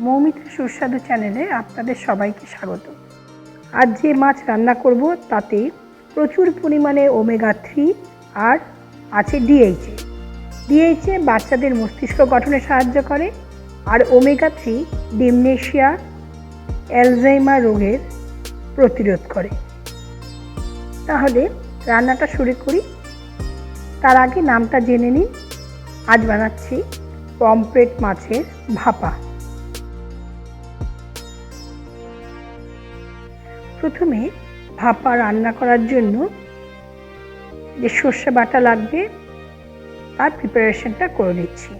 মৌমিত্র সুস্বাদু চ্যানেলে আপনাদের সবাইকে স্বাগত। আজ যে মাছ রান্না করব তাতে প্রচুর পরিমাণে ওমেগা থ্রি আর আছে ডিএইচএ ডিএইচএ বাচ্চাদের মস্তিষ্ক গঠনে সাহায্য করে আর ওমেগা থ্রি ডিমনেশিয়া, অ্যালজাইমার রোগের প্রতিরোধ করে। তাহলে রান্নাটা শুরু করি। তার আগে নামটা জেনে নিন। আজ বানাচ্ছি পমপ্লেট মাছের ভাপা। প্রথমে ভাপা রান্না করার জন্য যে সর্ষে বাটা লাগবে, তার প্রিপারেশনটা করে নিচ্ছি।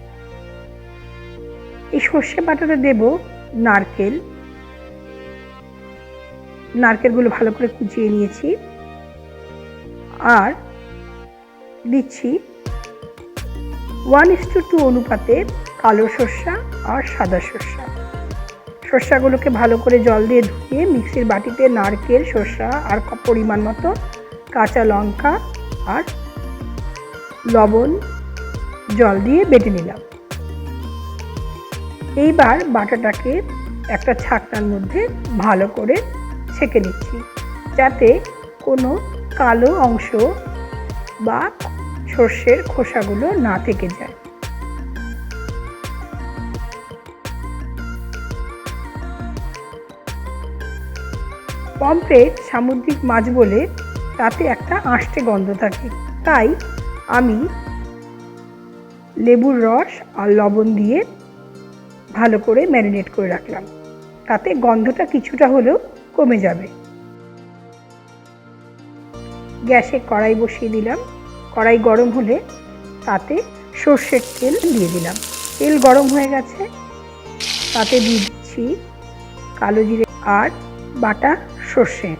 এই সর্ষে বাটাতে দেব নারকেল। নারকেলগুলো ভালো করে কুচিয়ে নিয়েছি। আর দিচ্ছি ওয়ান ইস টু টু অনুপাতে কালো সর্ষা আর সাদা সর্ষা। সর্ষাগুলোকে ভালো করে জল দিয়ে ধুয়ে মিক্সির বাটিতে নারকেল সর্ষা আর পরিমাণ মতো কাঁচা লঙ্কা আর লবণ জল দিয়ে বেটে নিলাম। এইবার বাটাটাকে একটা ছাকনার মধ্যে ভালো করে ছেঁকে নিচ্ছি যাতে কোনো কালো অংশ বা সর্ষের খোসাগুলো না থেকে যায়। পমফ্রেট সামুদ্রিক মাছ বলে তাতে একটা আঁশটে গন্ধ থাকে। তাই আমি লেবুর রস আর লবণ দিয়ে ভালো করে ম্যারিনেট করে রাখলাম। তাতে গন্ধটা কিছুটা হলেও কমে যাবে। গ্যাসে কড়াই বসিয়ে দিলাম। কড়াই গরম হলে তাতে সর্ষের তেল দিয়ে দিলাম। তেল গরম হয়ে গেছে। তাতে দিচ্ছি কালো জিরে আর বাটা সর্ষে।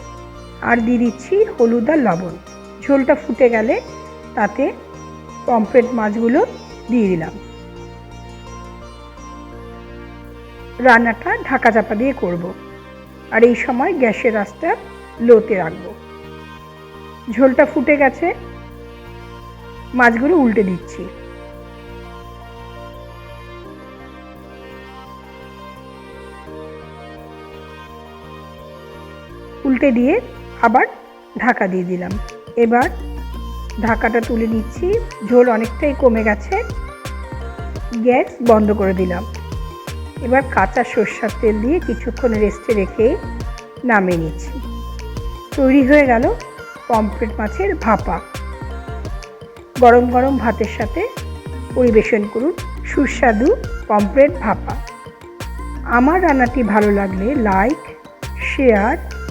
আর দিয়ে দিচ্ছি হলুদ আর লবণ। ঝোলটা ফুটে গেলে তাতে পমফ্রেট মাছগুলো দিয়ে দিলাম। রান্নাটা ঢাকা চাপা দিয়ে করব। আর এই সময় গ্যাসের আঁচটা লোতে রাখব। ঝোলটা ফুটে গেছে। মাছগুলো উল্টে দিচ্ছি। উল্টে দিয়ে আবার ঢাকা দিয়ে দিলাম। এবার ঢাকাটা তুলে নিচ্ছি। ঝোল অনেকটাই কমে গেছে। গ্যাস বন্ধ করে দিলাম। এবার কাঁচা সর্ষার তেল দিয়ে কিছুক্ষণ রেস্টে রেখে নামিয়ে নিচ্ছি। তৈরি হয়ে গেল পমফ্রেট মাছের ভাপা। গরম গরম ভাতের সাথে পরিবেশন করুন সুস্বাদু পমফ্রেট ভাপা। আমার রান্নাটি ভালো লাগলে লাইক, শেয়ার